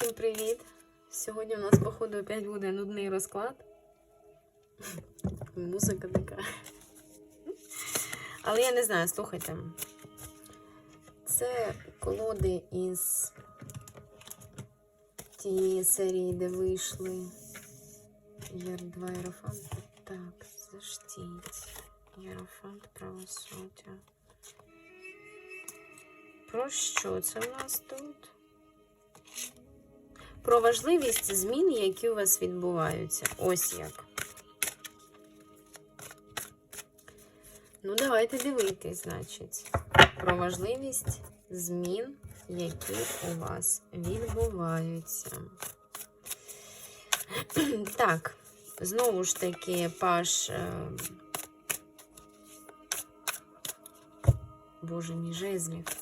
Всім привіт! Сьогодні у нас, походу, опять буде нудний розклад. Музика така. Але я не знаю, слухайте. Це колоди із тієї серії, де вийшли Яр 2 Єрофант. Так, заштіть. Єрофант правосуддя. Про що це в нас тут? Про важливість змін, які у вас відбуваються. Ось як. Ну, давайте дивитись, значить. Про важливість змін, які у вас відбуваються. Так, знову ж таки, паш. е, Боже мій жезлів.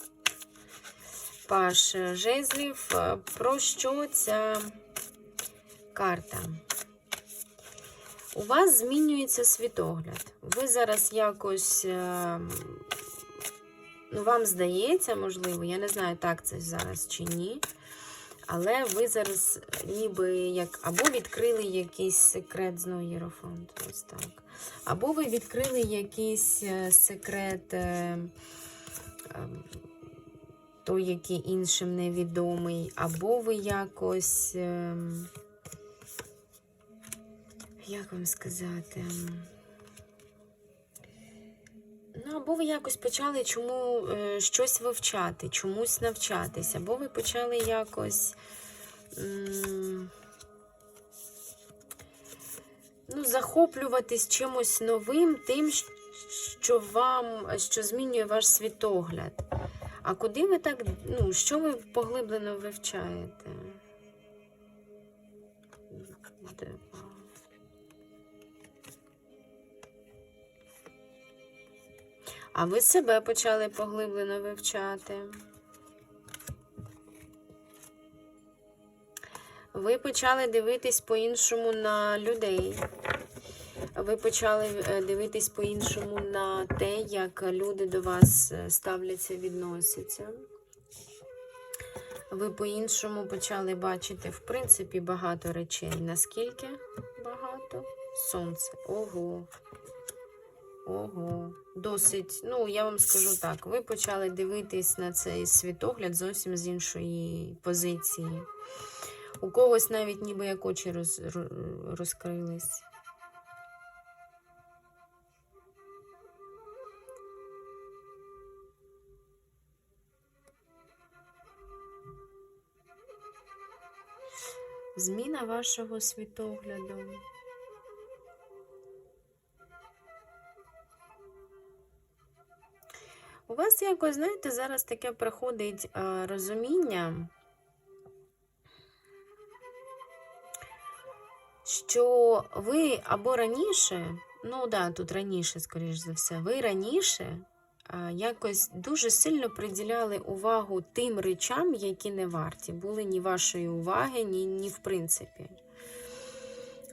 Паш жезлів. Е, Про що ця карта? У вас змінюється світогляд. Ви зараз якось, е, ну, вам здається, можливо, я не знаю, так це зараз чи ні. Але ви зараз ніби як або відкрили якийсь секрет знову Єрофонт, ось так. Або ви відкрили якийсь е, секрет. Той, який іншим невідомий, або ви якось, ем, як вам сказати, ем, ну, або ви якось почали чому е, щось вивчати, чомусь навчатись, або ви почали якось. Ну, захоплюватись чимось новим, тим, що вам, що змінює ваш світогляд. А куди ви так, ну, що ви поглиблено вивчаєте? А ви себе почали поглиблено вивчати? Ви почали дивитись по-іншому на людей. Ви почали е, дивитись по-іншому на те, як люди до вас е, ставляться, відносяться. Ви по-іншому почали бачити, в принципі, багато речей. Наскільки багато? Сонце. Ого. Ого. Досить, ну, я вам скажу так, ви почали дивитись на цей світогляд зовсім з іншої позиції. У когось навіть ніби як очі роз, розкрились. Зміна вашого світогляду. У вас якось, знаєте, зараз таке приходить е, розуміння, що ви або раніше, ну да, тут раніше, скоріш за все, ви раніше якось дуже сильно приділяли увагу тим речам, які не варті, були ні вашої уваги, ні, ні в принципі.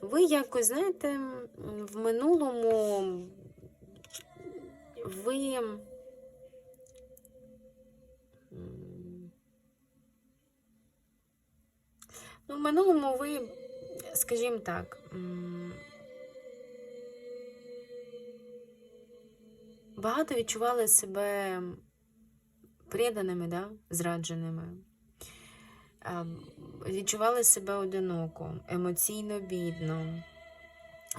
Ви якось, знаєте, в минулому ви. Ну, в минулому ви, скажімо так, багато відчували себе преданими, да? зрадженими. Відчували себе одиноко, емоційно бідно.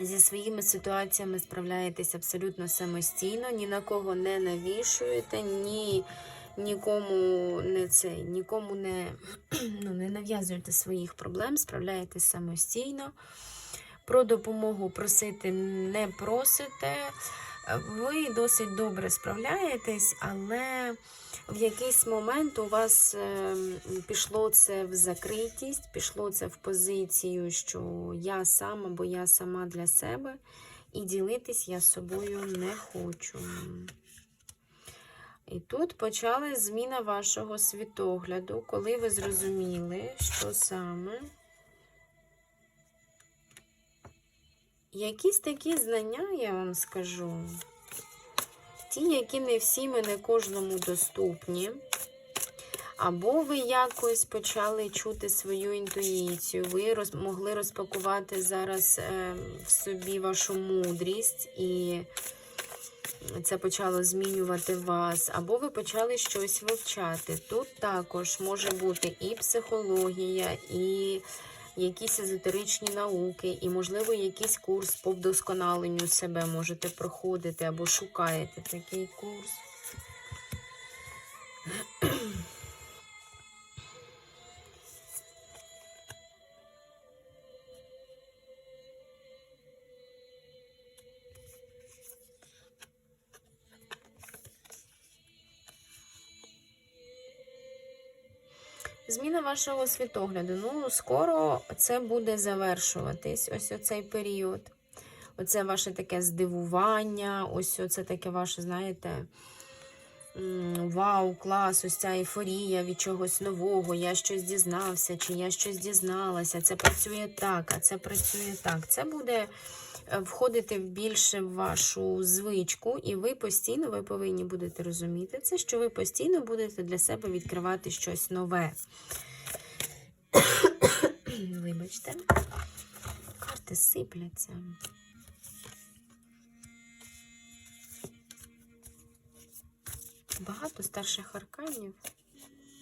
Зі своїми ситуаціями справляєтесь абсолютно самостійно, ні на кого не навішуєте, ні нікому не цей, нікому не, ну, не нав'язуєте своїх проблем, справляєтесь самостійно. Про допомогу просити не просите. Ви досить добре справляєтесь, але в якийсь момент у вас е, пішло це в закритість, пішло це в позицію, що я сам або я сама для себе, і ділитись я собою не хочу. І тут почала зміна вашого світогляду, коли ви зрозуміли, що саме. Якісь такі знання, я вам скажу, ті, які не всім і не кожному доступні, Або ви якось почали чути свою інтуїцію, ви роз, могли розпакувати зараз е, в собі вашу мудрість, і це почало змінювати вас, або ви почали щось вивчати. Тут також може бути і психологія, і якісь езотеричні науки, і, можливо, якийсь курс по вдосконаленню себе можете проходити, або шукаєте такий курс. Зміна вашого світогляду. Ну, скоро це буде завершуватись. Ось оцей період. Оце ваше таке здивування, ось оце таке ваше, знаєте, вау, клас, ось ця ейфорія від чогось нового. Я щось дізнався, чи я щось дізналася. Це працює так, а це працює так. Це буде входити в більше в вашу звичку, і ви постійно ви повинні будете розуміти це, що ви постійно будете для себе відкривати щось нове. Вибачте, карти сипляться. Багато старших арканів,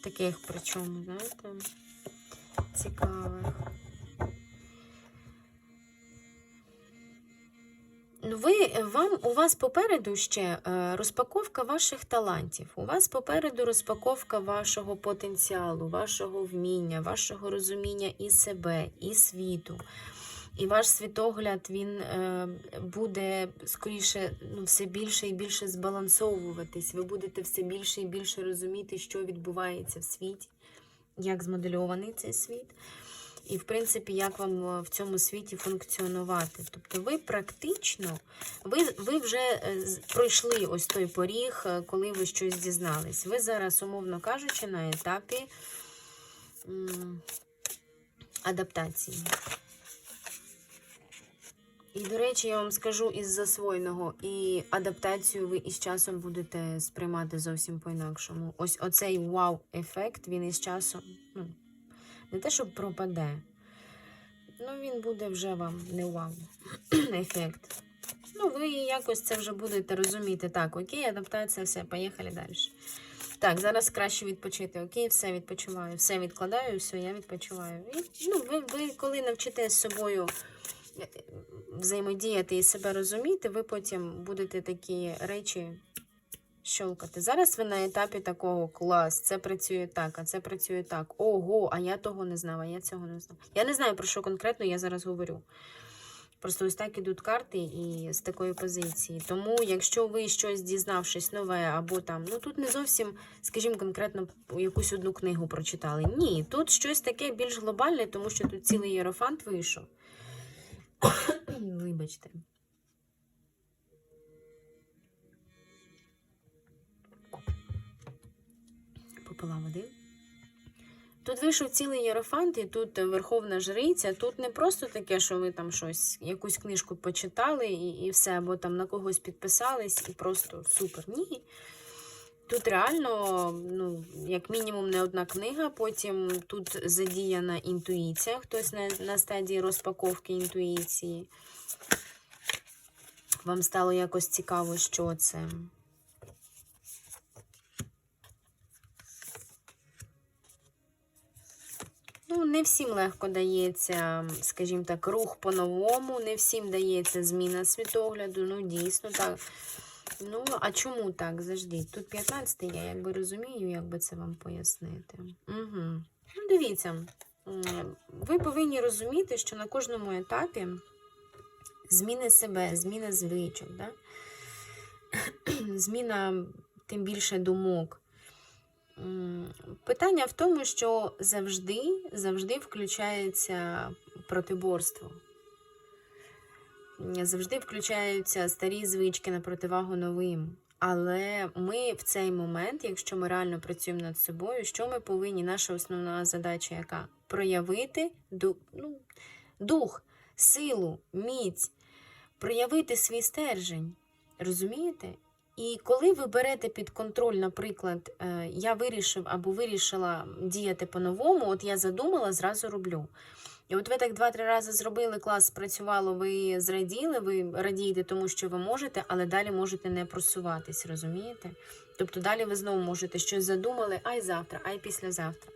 таких причому, знаєте, цікавих. Ви, вам, у вас попереду ще е, розпаковка ваших талантів. У вас попереду розпаковка вашого потенціалу, вашого вміння, вашого розуміння і себе, і світу. І ваш світогляд він е, буде скоріше ну, все більше і більше збалансовуватись. Ви будете все більше і більше розуміти, що відбувається в світі, як змодельований цей світ. І, в принципі, як вам е, в цьому світі функціонувати. Тобто ви практично, ви, ви вже е, пройшли ось той поріг, е, коли ви щось дізнались. Ви зараз, умовно кажучи, на етапі адаптації. І, до речі, я вам скажу із засвоєного, і адаптацію ви із часом будете сприймати зовсім по-інакшому. Ось оцей вау-ефект, він із часом, ну, не те, що пропаде. Ну, він буде вже вам не вау ефект. Ну, ви якось це вже будете розуміти. Так, окей, адаптація, все, поїхали далі. Так, зараз краще відпочити. Окей, все відпочиваю, все відкладаю, все, я відпочиваю. І, ну, ви, ви коли навчите з собою е, взаємодіяти і себе розуміти, ви потім будете такі речі щолкати. Зараз ви на етапі такого клас, це працює так, а це працює так. Ого, а я того не знав, а я цього не знав. Я не знаю, про що конкретно я зараз говорю. Просто ось так ідуть карти і з такої позиції. Тому, якщо ви щось дізнавшись нове, або там, ну тут не зовсім, скажімо, конкретно якусь одну книгу прочитали. Ні, тут щось таке більш глобальне, тому що тут цілий єрофант вийшов. Вибачте. Попила. Тут вийшов цілий єрофант, і тут Верховна Жриця. Тут не просто таке, що ви там щось, якусь книжку почитали і, і все, або там на когось підписались, і просто супер. Ні. Тут реально, ну, як мінімум, не одна книга, потім тут задіяна інтуїція, хтось на, на стадії розпаковки інтуїції. Вам стало якось цікаво, що це. Не всім легко дається, скажімо так, рух по-новому, не всім дається зміна світогляду. Ну, дійсно так. Ну, а чому так? Завжди. Тут 15 я якби розумію, як би це вам пояснити. Угу. Ну, дивіться, ви повинні розуміти, що на кожному етапі зміни себе, зміна звичок, да? зміна тим більше думок. Питання в тому, що завжди, завжди включається протиборство. Завжди включаються старі звички на противагу новим. Але ми в цей момент, якщо ми реально працюємо над собою, що ми повинні? Наша основна задача яка? Проявити ду- ну, дух, силу, міць, проявити свій стержень. Розумієте? І коли ви берете під контроль, наприклад, е, я вирішив або вирішила діяти по-новому, от я задумала, зразу роблю. І от ви так два-три рази зробили, клас спрацювало, ви зраділи, ви радієте тому, що ви можете, але далі можете не просуватись, розумієте? Тобто далі ви знову можете щось задумали, ай завтра, ай післязавтра.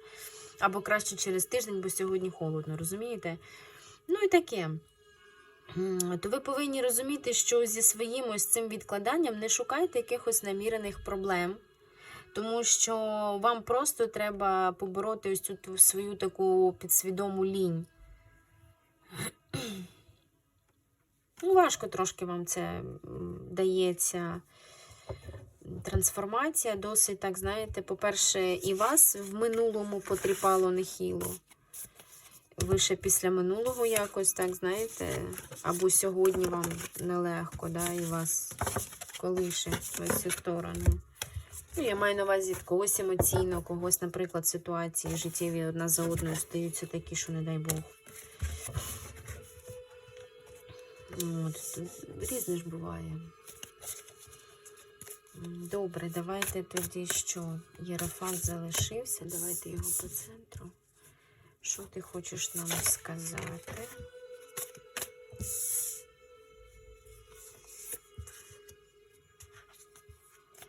Або краще через тиждень, бо сьогодні холодно, розумієте? Ну і таке. То ви повинні розуміти, що зі своїм ось цим відкладанням не шукайте якихось намірених проблем, тому що вам просто треба побороти ось цю свою таку підсвідому лінь. Ну, важко трошки вам це дається. Трансформація досить, так знаєте, по-перше, і вас в минулому потріпало нехило. Ви ще після минулого якось, так, знаєте, або сьогодні вам нелегко, да, і вас колише в цю сторону. Ну, я маю на увазі когось емоційно, когось, наприклад, ситуації життєві одна за одною стаються такі, що не дай Бог. От, різне ж буває. Добре, давайте тоді що? Єрофант залишився. Давайте його по центру. Що ти хочеш нам сказати?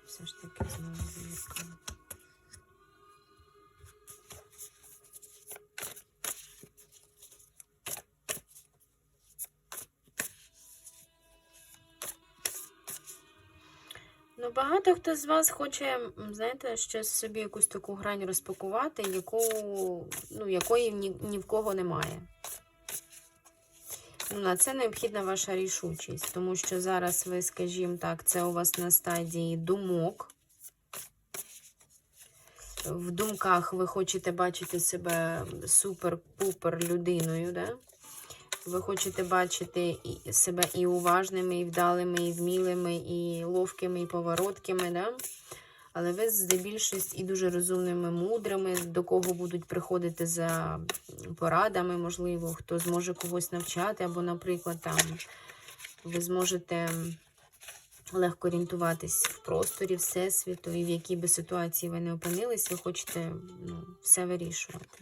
Все ж таки знову вірка. Багато хто з вас хоче, знаєте, щось собі якусь таку грань розпакувати, яку, ну, якої ні, ні в кого немає. Ну, на це необхідна ваша рішучість, тому що зараз ви, скажімо так, це у вас на стадії думок. В думках ви хочете бачити себе супер-пупер людиною, да? Ви хочете бачити себе і уважними, і вдалими, і вмілими, і ловкими, і повороткими, да? Але ви здебільшість і дуже розумними, мудрими, до кого будуть приходити за порадами, можливо, хто зможе когось навчати, або, наприклад, там ви зможете легко орієнтуватись в просторі, всесвіту, і в якій би ситуації ви не опинились, ви хочете ну, все вирішувати.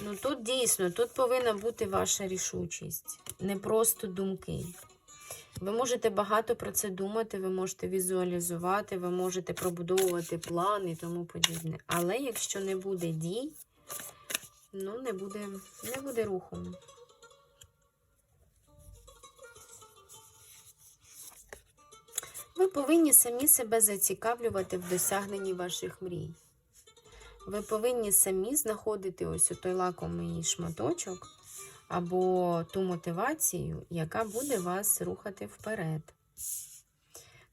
Ну тут дійсно, тут повинна бути ваша рішучість, не просто думки. Ви можете багато про це думати, ви можете візуалізувати, ви можете пробудовувати план і тому подібне. Але якщо не буде дій, ну не буде, не буде руху. Ви повинні самі себе зацікавлювати в досягненні ваших мрій. Ви повинні самі знаходити ось той лакомий шматочок або ту мотивацію, яка буде вас рухати вперед.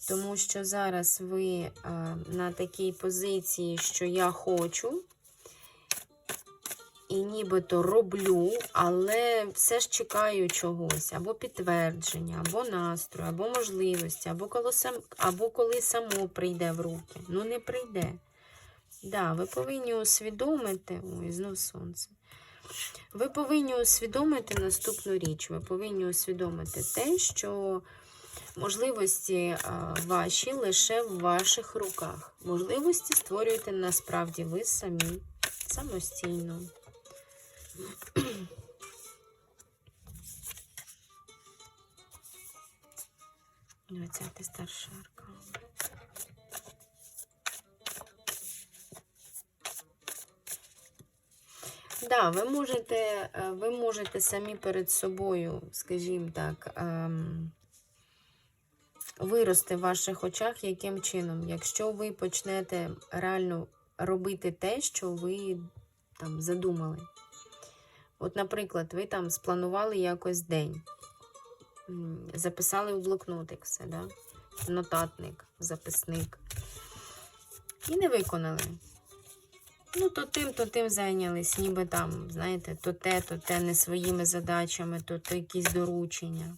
Тому що зараз ви на такій позиції, що я хочу, і нібито роблю, але все ж чекаю чогось, або підтвердження, або настрою, або можливості, або коли, сам, або коли само прийде в руки. Ну, не прийде. Да, ви повинні усвідомити, ой, знов сонце. Ви повинні усвідомити наступну річ. Ви повинні усвідомити те, що можливості ваші лише в ваших руках. Можливості створюєте насправді ви самі, самостійно. Двадцятий старша арка. Да, ви можете, е, ви можете самі перед собою, скажімо так, ем, вирости в ваших очах яким чином? Якщо ви почнете реально робити те, що ви там задумали. От, наприклад, ви там спланували якось день, записали у блокнотик все, да? нотатник, записник. І не виконали. Ну, то тим, то тим зайнялись, ніби там, знаєте, то те, то те не своїми задачами, то, то якісь доручення.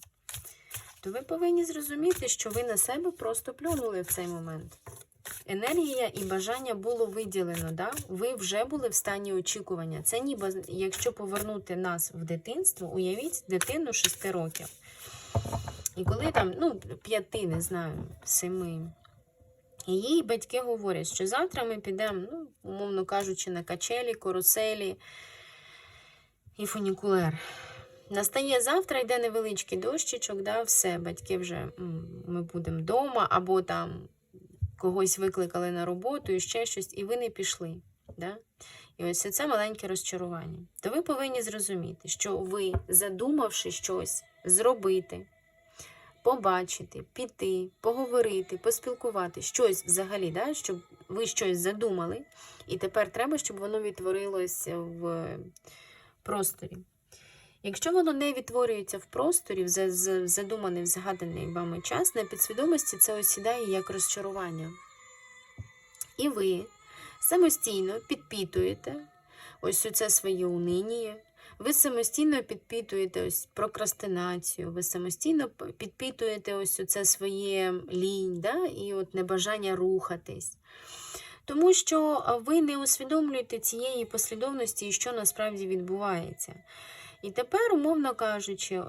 То ви повинні зрозуміти, що ви на себе просто плюнули в цей момент. Енергія і бажання було виділено, да? ви вже були в стані очікування. Це ніби, якщо повернути нас в дитинство, уявіть дитину 6 років, І коли там, ну, п'яти, не знаю, семи. І їй батьки говорять, що завтра ми підемо, ну, умовно кажучи, на качелі, каруселі і фунікулер. Настає завтра, йде невеличкий дощичок, да, все, батьки вже ми будемо вдома, або там когось викликали на роботу і ще щось, і ви не пішли. Да? І ось це маленьке розчарування. То ви повинні зрозуміти, що ви, задумавши щось зробити, побачити, піти, поговорити, поспілкувати, щось взагалі, да, щоб ви щось задумали, і тепер треба, щоб воно відтворилося в просторі. Якщо воно не відтворюється в просторі, в за- за- задуманий, в згаданий вами час, на підсвідомості це осідає як розчарування. І ви самостійно підпитуєте ось це своє униння, ви самостійно підпитуєте ось прокрастинацію, ви самостійно підпитуєте ось це своє лінь, да? і от небажання рухатись. Тому що ви не усвідомлюєте цієї послідовності, що насправді відбувається. І тепер, умовно кажучи,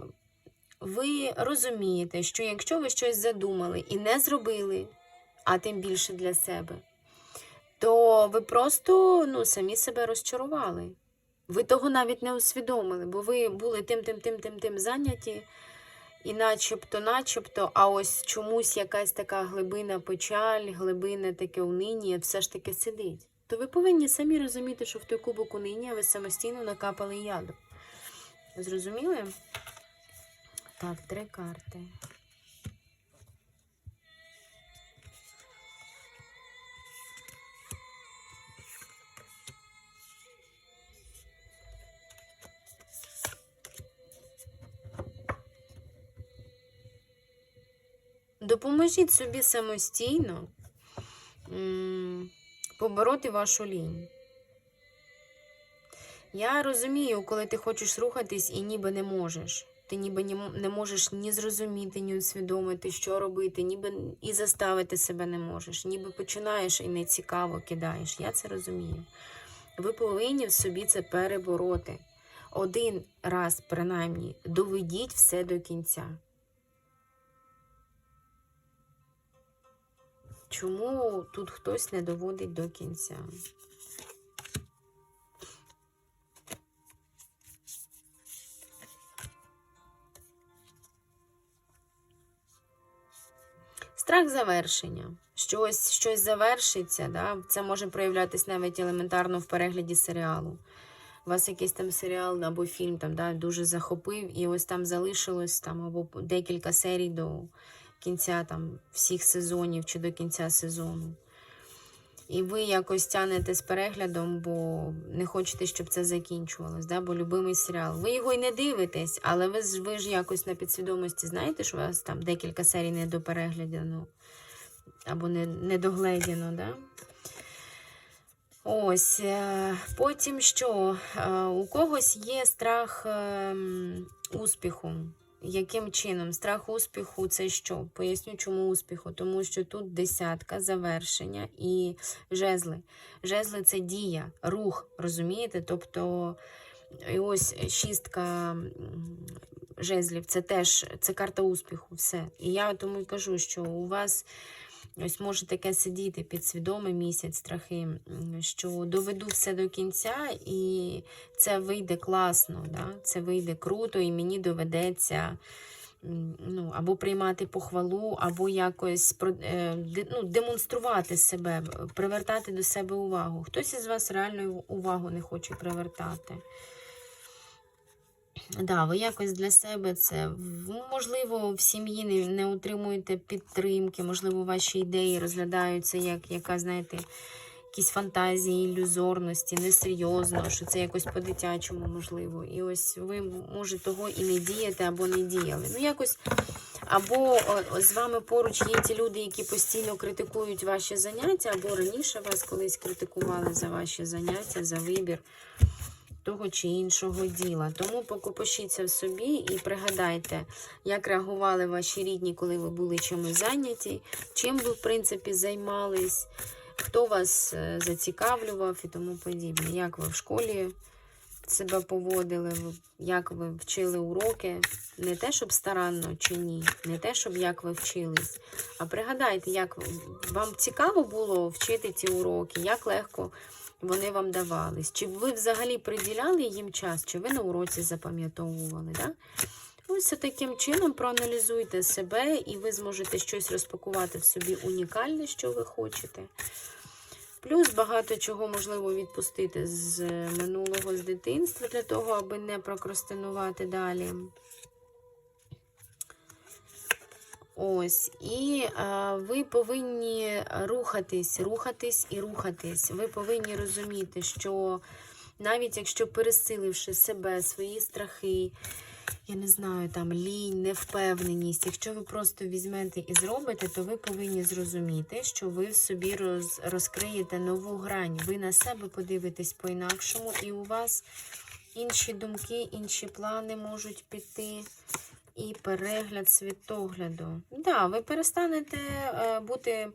ви розумієте, що якщо ви щось задумали і не зробили, а тим більше для себе, то ви просто ну, самі себе розчарували. Ви того навіть не усвідомили, бо ви були тим, тим, тим, тим, тим зайняті, і начебто, начебто, а ось чомусь якась така глибина печаль, глибина таке униння все ж таки сидить. То ви повинні самі розуміти, що в той кубок униння ви самостійно накапали яду. Зрозуміли? Так, три карти. Допоможіть собі самостійно побороти вашу лінь. Я розумію, коли ти хочеш рухатись і ніби не можеш. Ти ніби не можеш ні зрозуміти, ні усвідомити, що робити, ніби і заставити себе не можеш, ніби починаєш і не цікаво кидаєш. Я це розумію. Ви повинні в собі це перебороти. Один раз, принаймні, доведіть все до кінця. Чому тут хтось не доводить до кінця? Страх завершення. Щось, щось завершиться, да? це може проявлятися навіть елементарно в перегляді серіалу. Вас якийсь там серіал або фільм там, да, дуже захопив, і ось там залишилось там, або декілька серій до кінця там, всіх сезонів чи до кінця сезону. І ви якось тянете з переглядом, бо не хочете, щоб це закінчувалось, да? бо любимий серіал. Ви його й не дивитесь, але ви ж, ви ж якось на підсвідомості знаєте, що у вас там декілька серій не допереглядано або не, не догледіно, да? Ось. е, Потім що? Е, У когось є страх ем, успіху. Яким чином? Страх успіху це що? Поясню, чому успіху. Тому що тут десятка, завершення і жезли. Жезли це дія, рух, розумієте? Тобто, і ось шістка жезлів це теж це карта успіху. Все. І я тому й кажу, що у вас. Ось може таке сидіти підсвідомий місяць страхи, що доведу все до кінця, і це вийде класно, да? це вийде круто, і мені доведеться ну, або приймати похвалу, або якось е, ну, демонструвати себе, привертати до себе увагу. Хтось із вас реально увагу не хоче привертати. Да, ви якось для себе це можливо в сім'ї не, не отримуєте підтримки, можливо, ваші ідеї розглядаються як яка, знаєте, якісь фантазії, ілюзорності, несерйозно, що це якось по-дитячому можливо. І ось ви може того і не діяти або не діяли. Ну, якось або з вами поруч є ті люди, які постійно критикують ваші заняття, або раніше вас колись критикували за ваші заняття, за вибір того чи іншого діла. Тому покопошіться в собі і пригадайте, як реагували ваші рідні, коли ви були чимось зайняті, чим ви, в принципі, займались, хто вас е, зацікавлював і тому подібне. Як ви в школі себе поводили, як ви вчили уроки. Не те, щоб старанно чи ні, не те, щоб як ви вчились. А пригадайте, як вам цікаво було вчити ці уроки, як легко вони вам давались. Чи ви взагалі приділяли їм час, чи ви на уроці запам'ятовували? Да? Ось таким чином проаналізуйте себе, і ви зможете щось розпакувати в собі унікальне, що ви хочете. Плюс багато чого можливо відпустити з минулого з дитинства для того, аби не прокрастинувати далі. Ось, і а, ви повинні рухатись, рухатись і рухатись. Ви повинні розуміти, що навіть якщо пересиливши себе, свої страхи, я не знаю, там лінь, невпевненість, якщо ви просто візьмете і зробите, то ви повинні зрозуміти, що ви в собі роз, розкриєте нову грань. Ви на себе подивитесь по-інакшому, і у вас інші думки, інші плани можуть піти. І перегляд світогляду. Да, ви перестанете е, бути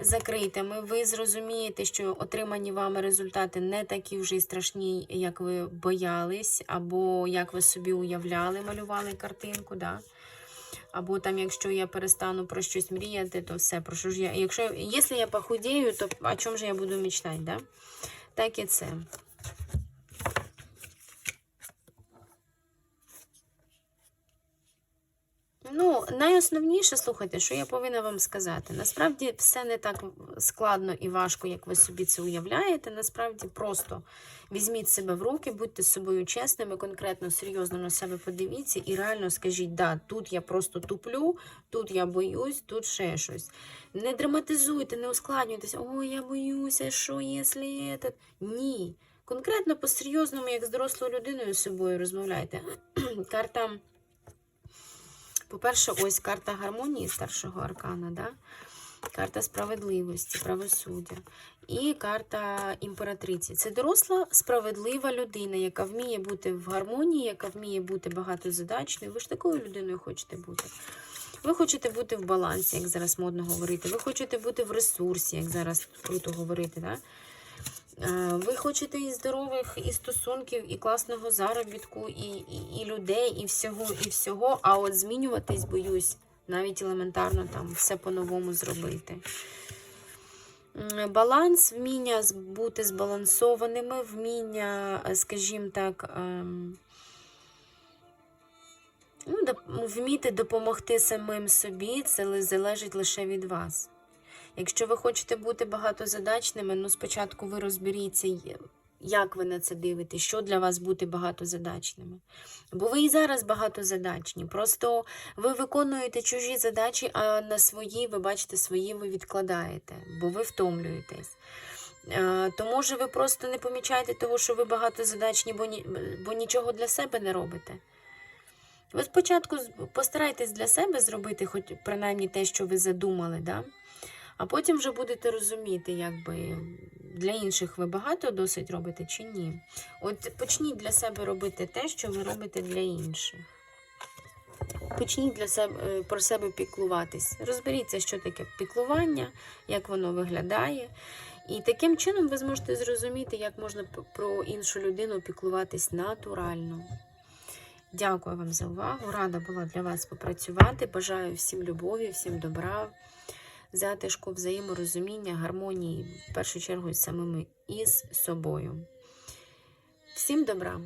закритими, ви зрозумієте, що отримані вами результати не такі вже й страшні, як ви боялись, або як ви собі уявляли, малювали картинку. Да? Або там, якщо я перестану про щось мріяти, то все, про що ж я. Якщо, якщо я похудею, то о чому ж я буду мечтати, да? Так і це. Ну, найосновніше, слухайте, що я повинна вам сказати. Насправді все не так складно і важко, як ви собі це уявляєте. Насправді просто візьміть себе в руки, будьте з собою чесними, конкретно, серйозно на себе подивіться і реально скажіть, да, тут я просто туплю, тут я боюсь, тут ще щось. Не драматизуйте, не ускладнюйтесь, ой, я боюся, що якщо це. Ні. Конкретно по-серйозному, як з дорослою людиною з собою розмовляйте. Карта. По-перше, ось карта гармонії старшого аркана, да? карта справедливості, правосуддя. І карта імператриці. Це доросла, справедлива людина, яка вміє бути в гармонії, яка вміє бути багатозадачною. Ви ж такою людиною хочете бути. Ви хочете бути в балансі, як зараз модно говорити. Ви хочете бути в ресурсі, як зараз круто говорити. Да? Е, Ви хочете і здорових, і стосунків, і класного заробітку, і, і, і людей, і всього, і всього. А от змінюватись, боюсь, навіть елементарно там все по-новому зробити. Баланс, вміння бути збалансованими, вміння, скажімо так, ем, ну, вміти допомогти самим собі, це залежить лише від вас. Якщо ви хочете бути багатозадачними, ну спочатку ви розберіться, як ви на це дивитесь, що для вас бути багатозадачними. Бо ви і зараз багатозадачні. Просто ви виконуєте чужі задачі, а на свої, ви бачите, свої ви відкладаєте, бо ви втомлюєтесь. Е, То може ви просто не помічаєте того, що ви багатозадачні, бо, ні, бо нічого для себе не робите. Ви спочатку постарайтесь для себе зробити, хоч принаймні те, що ви задумали, да? А потім вже будете розуміти, якби для інших ви багато досить робите чи ні. От почніть для себе робити те, що ви робите для інших. Почніть для себе про себе піклуватись. Розберіться, що таке піклування, як воно виглядає. І таким чином ви зможете зрозуміти, як можна про іншу людину піклуватись натурально. Дякую вам за увагу. Рада була для вас попрацювати. Бажаю всім любові, всім добра, затишку, взаєморозуміння, гармонії, в першу чергу з самими із собою. Всім добра!